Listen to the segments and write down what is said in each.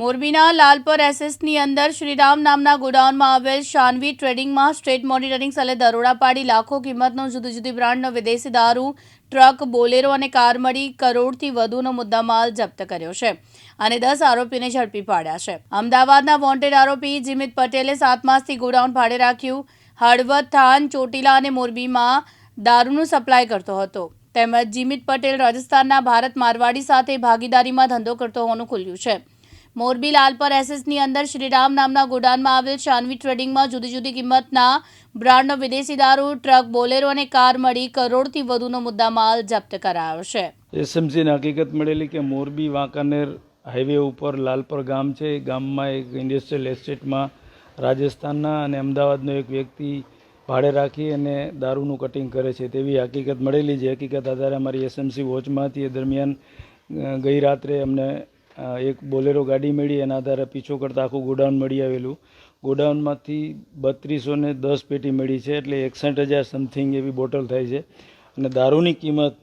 મોરબીના લાલપર એસએસની અંદર શ્રીરામ નામના ગોડાઉનમાં આવેલ શાનવી ટ્રેડિંગમાં સ્ટેટ મોનિટરિંગ સેલે દરોડા પાડી લાખો કિંમતનો જુદી જુદી બ્રાન્ડનો વિદેશી દારૂ, ટ્રક, બોલેરો અને કાર મળી કરોડથી વધુનો મુદ્દામાલ જપ્ત કર્યો છે અને દસ આરોપીને ઝડપી પાડ્યા છે. અમદાવાદના વોન્ટેડ આરોપી જીમિત પટેલે સાત માસથી ગોડાઉન ભાડે રાખ્યું. હળવદ, થાન, ચોટીલા અને મોરબીમાં દારૂનું સપ્લાય કરતો હતો. તેમજ જીમિત પટેલ રાજસ્થાનના ભારત મારવાડી સાથે ભાગીદારીમાં ધંધો કરતો હોવાનું ખુલ્યું છે. મોરબી લાલપર એસએસની અંદર શ્રીરામ નામના ગોડાઉનમાં આવેલ શાનવી ટ્રેડિંગમાં જુદી જુદી કિંમતના બ્રાન્ડનો વિદેશી દારૂ, ટ્રક, બોલેરો અને કાર મળી કરોડથી વધુનો મુદ્દામાલ જપ્ત કરાયો છે. એસએમસીને હકીકત મળેલી કે મોરબી વાંકાનેર હાઈવે ઉપર લાલપર ગામ છે. ગામમાં એક ઇન્ડસ્ટ્રીયલ એસ્ટેટમાં રાજસ્થાનના અને અમદાવાદનો એક વ્યક્તિ ભાડે રાખી અને દારૂનું કટિંગ કરે છે. તેવી હકીકત મળેલી. છે હકીકત આધારે અમારી એસએમસી વોચમાં હતી એ દરમિયાન ગઈ રાત્રે અમને એક બોલેરો ગાડી મળી, એના આધારે પીછો કરતાં આખું ગોડાઉન મળી આવેલું. ગોડાઉનમાંથી બત્રીસો ને દસ પેટી મળી છે, એટલે એકસઠ હજાર સમથિંગ એવી બોટલ થાય છે. અને દારૂની કિંમત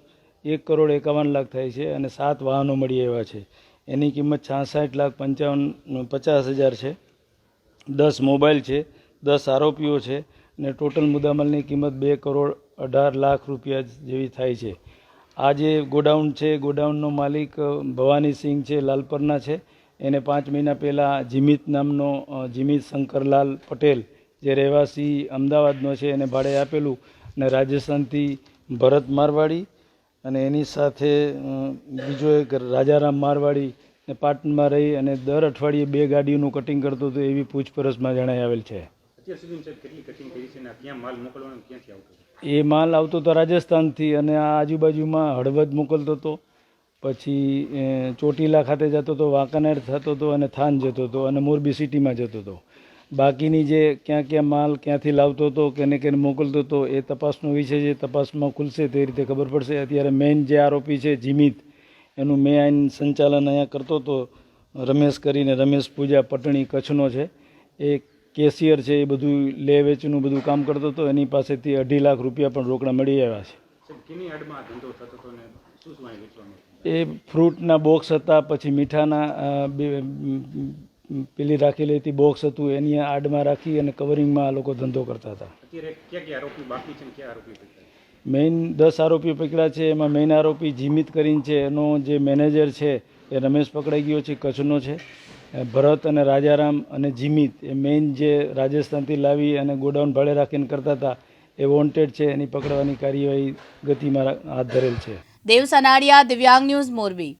એક કરોડ એકાવન લાખ થાય છે અને સાત વાહનો મળી આવ્યા છે. એની કિંમત છાસઠ લાખ પંચાવન પચાસ હજાર છે. દસ મોબાઈલ છે, દસ આરોપીઓ છે અને ટોટલ મુદ્દામાલની કિંમત બે કરોડ અઢાર લાખ રૂપિયા જેવી થાય છે. આ જે ગોડાઉન છે, ગોડાઉનનો માલિક ભવાનીસિંહ ભવાની સિંહ છે, લાલપરના છે. એને પાંચ મહિના પહેલાં જીમિત નામનો જીમિત શંકરલાલ પટેલ, જે રહેવાસી અમદાવાદનો છે, એને ભાડે આપેલું અને રાજસ્થાનથી ભરત મારવાડી અને એની સાથે બીજો એક રાજારામ મારવાડી ને પાટણમાં રહી અને દર અઠવાડિયે બે ગાડીઓનું કટિંગ કરતો હતો એવી પૂછપરછમાં જણાઈ આવેલ છે. એ માલ આવતો હતો રાજસ્થાનથી અને આ આજુબાજુમાં હળવદ મોકલતો હતો. પછી ચોટીલા ખાતે જતો હતો, વાંકાનેર થતો હતો અને થાન જતો હતો અને મોરબી સિટીમાં જતો હતો. બાકીની જે ક્યાં ક્યાં માલ ક્યાંથી લાવતો હતો, કેને કેને મોકલતો હતો, એ તપાસનો વિષય છે. તપાસમાં ખુલશે તે રીતે ખબર પડશે. અત્યારે મેઇન જે આરોપી છે, જીમિત, એનું મેં આઈન સંચાલન અહીંયા કરતો હતો. રમેશ કરીને રમેશ પૂજા પટણી કચ્છનો છે. એ કેશિયર છે એ બધું લે વેચનું બધું કામ કરતો હતો એની પાસેથી અઢી લાખ રૂપિયા પણ રોકડા મળી આવ્યા છે. એ ફ્રૂટના બોક્સ હતા પછી મીઠાના પેલી રાખેલી હતી બોક્સ હતું એની આડમાં રાખી અને કવરિંગમાં આ લોકો ધંધો કરતા હતા? મેઇન દસ આરોપીઓ પકડ્યા છે એમાં મેઇન આરોપી જીમિત કરીને છે એનો જે મેનેજર છે એ રમેશ પકડાઈ ગયો છે કચ્છનો છે. ભરત અને રાજારામ અને જીમિત એ મેઇન જે રાજસ્થાનથી લાવી અને ગોડાઉન ભાડે રાખીને કરતા હતા, એ વોન્ટેડ છે, એની પકડવાની કાર્યવાહી ગતિમાં હાથ ધરેલ છે. દેવ સનાડિયા દિવ્યાંગ ન્યૂઝ મોરબી.